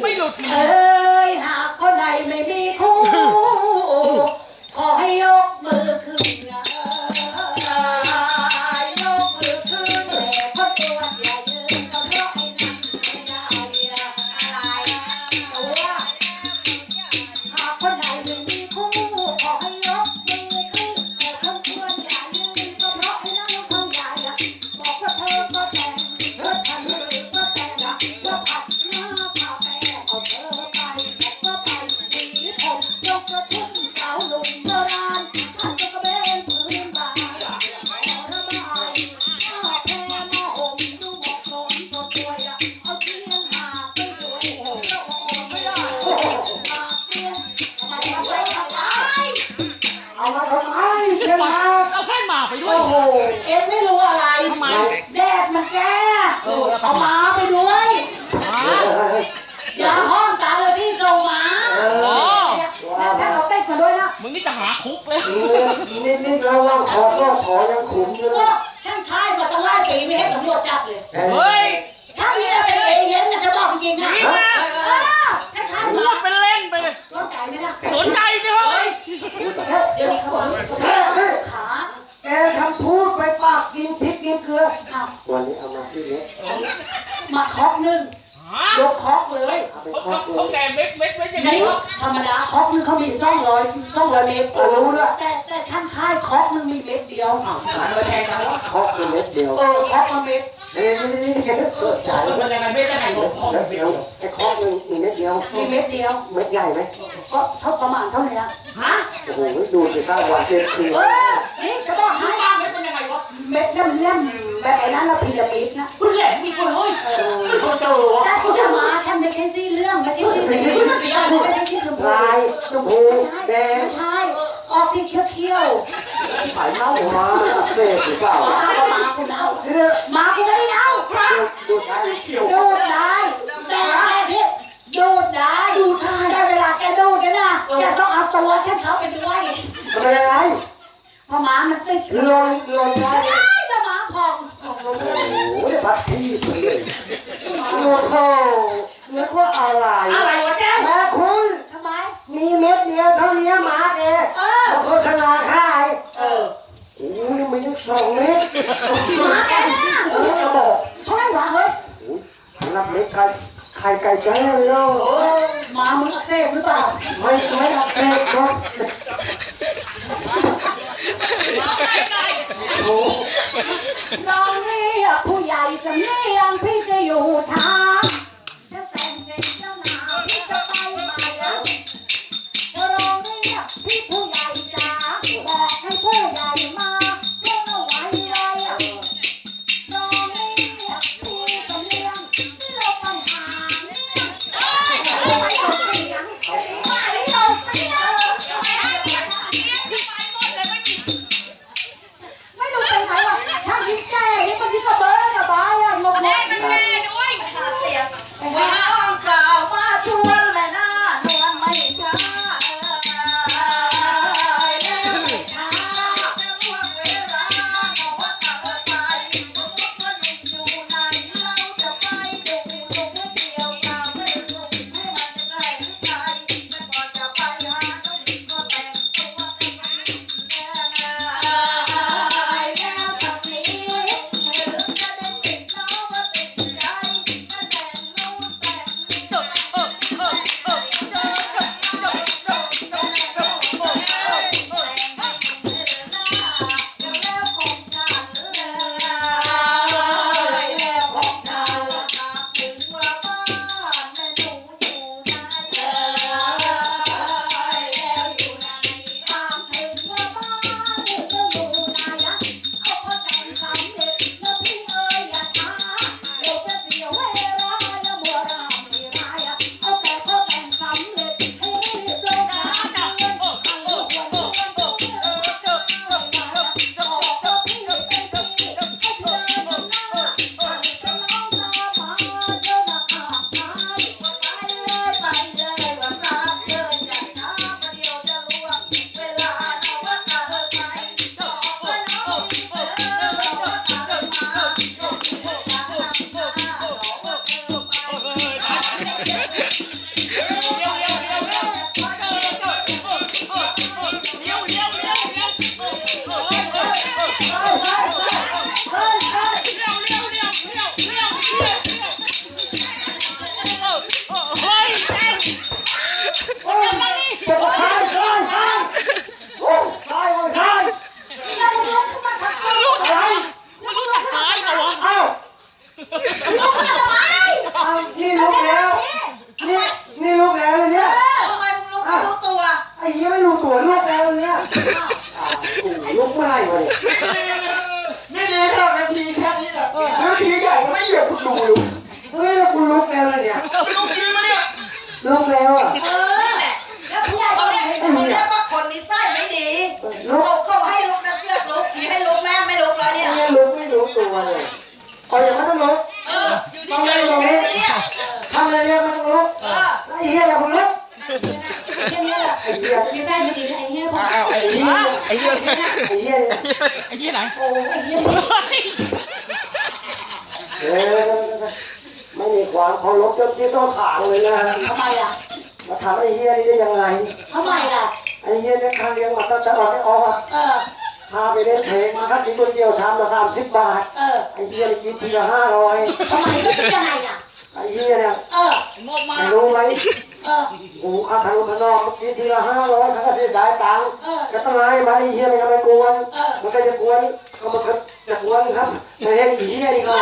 ไม่หลุดเอ้ยหากคนใดไม่มีคู่ ขอให้ยกมือขึ้นนะ แดดมันแก่เออแล้วทำไมเอาม้าไปด้วยหมาอย่าห้องตาเลยที่ทรงม้าอ๋อแล้วฉันเอาเต้นมาด้วยนะมึงนี่จะหาคุกเลยนิดนิดๆเราเราขอก็ขอยังขุมอยู่ก็นะฉันทายมาตั้งหลายปีไม่ให้ตำรวจจับเลยเฮ้ยฉันเนี่ยเป็นเอเย่นนะจะบอกจริงๆนะจริงนะเออฉันทายพูมาดเป็นเล่นไปเลยสนใจไหมล่ะสนใจสิเฮ้ยเดี๋ยวนี้เขาบอกเขาบอกขาแก คอกหนึงเขามีสองร้อยสองร้อยเมตรเอารู้ด้วยแต่แต่ฉันทายเคอกหนึงมีเม็ดเดียวมันไปแทงกันแล้วครอบเป็นเม็ดเดียว เออเคอกละเม็ดเฮ้ยนี่นี่นี่สดใจมันยังไงไม่ได้ไงลงคอแล้วไปเดียวไอ้ครอบมันมีเม็ดเดียวมีเม็ดเดียวเม็ดใหญ่ไหมก็เท่าประมาณเท่านี้นะฮะโอ้โหดูสิข้าววันเจ็ดคืนเออนี่ เม็ดเล่มๆแบบไอ้นั้นเราพีระมิดนะคุณแหลมจริงเฮ้ยคุณโทรเจอวะแต่คุณจะมาฉันไม่ใช่สีเรื่องไม่ใช่สีสีไม่ใช่สีชมพูลายชมพูแดงไม่ใช่ออกสีเขียวไข่เน่ามาเสพหรือเปล่าๆมาก็มาคุณเอาเรื่องมาคุณไม่ได้เอาดูได้เขียวดูดได้แต่เนี่ยดูดได้ดูดได้ได้เวลาแกดูดเนี่ยนะแกต้องเอาตัวฉันเข้าไปด้วยทำไมอะไรเพราะหมามันติดลนลนได้ ได้ก็หมาพอง โอ้โหพัดที่เลยโอ้โหนึกว่าอะไรอะไรวะแจ้งแม่คุณทำไม มีเม็ดเดียวเท่านี้หมาแกเออมาโฆษณาขายเออโอ้โหนี่มันยังสองเม็ดหมาแกนะเออกระบอกเท่าไหร่วะเฮ้ยโอ้ยสำหรับเม็ดไข่ไข่ไก่แจ้งเลยหมามึงอักเสบหรือเปล่า ไม่ไม่อักเสบครับโอ้โห น้องเรียกผู้ใหญ่สำเนียงพี่จะอยู่ทาง ลูกจริงปะเนี่ยลูกแล้วอะเออแหละแล้วพวกเขาเรียกเขาเรียกว่าคนนิสัยไม่ดีลูกเขาให้ลูกนัดเสือกลูกที่ให้ลูกแม่ไม่ลูกเลยเนี่ยไม่ลูกไม่ลูกตัวเลยคอยอย่างไม่ต้องลุกเอออยู่ที่เฉยอย่ที่นี้ทำอะไรเนี่ยไม่ต้องลุกเออไอ้เหี้ยอย่าคนลุกไอ้เหี้ยไอ้เหี้ยไม่ดีไอ้เหี้ยไอ้เหี้ยไอ้เหี้ยไอ้เหี้ยไอเหี้ยไหนโอ้ไอ้เหี้ย ไม่มีความเคารพเจ้าที่เจ้าทางเลยนะทำไมอะมาถามไอ้เฮียนี่ได้ยังไงทำไมล่ะไอ้เฮียเนี่ยค่าเลี้ยงมาตั้งแต่ออกไม่ออกอพาไปเล่นเพลงมาครับกินคนเดียวชามละสามสิบบาท เออ ไอ้เฮียกินทีละห้าร้อยทำไมก็จะไงล่ะไอ้เฮียเนี่ยเออมอมารู้ไหมเออโอ้ข้าทางข้างนองเมื่อกี้ทีละห้าร้อยข้าก็ได้ได้ตังค์ก็ต้องให้มาไอ้เฮียมันก็ไม่กวนมันก็จะกวนก็มานก็จะกวนครับไม่ให้เฮียดีกว่า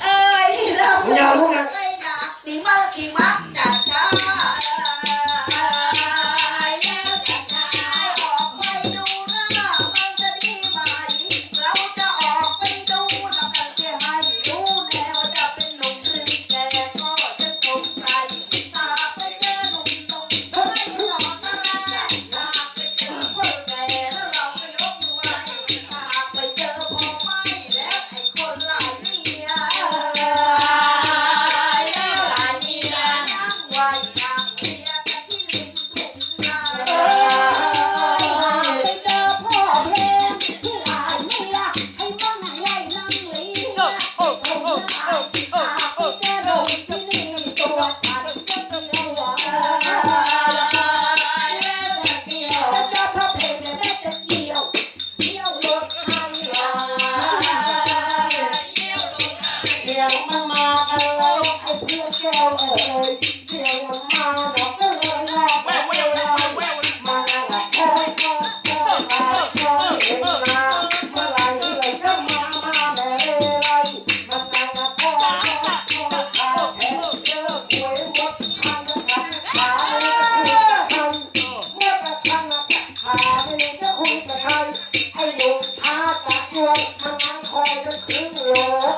Ay, hirap. Unyabo nga. ใครห้หลงทาตะยวนมันทั้คอยจนถึงโล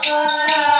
ก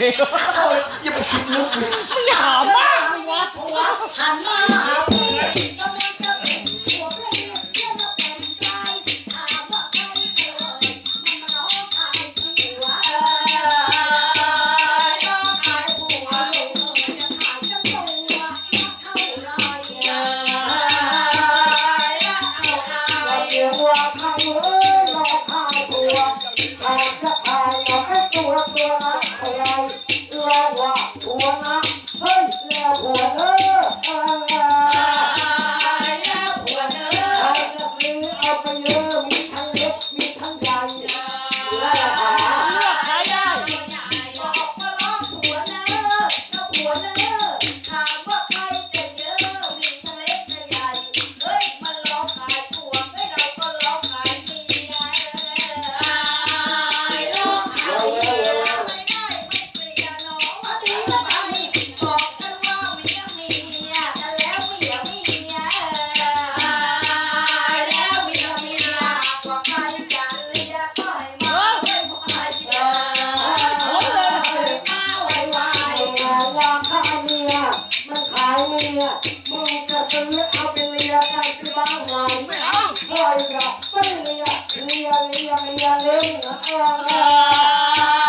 เองอย่าไปคิดลึกสิมึงอย่าหามากสิวะหันมาหาผมเลยตัวตัวตัว Uau, uau. Leia, Leia, Leia, Leia, Leia, Leia, Leia,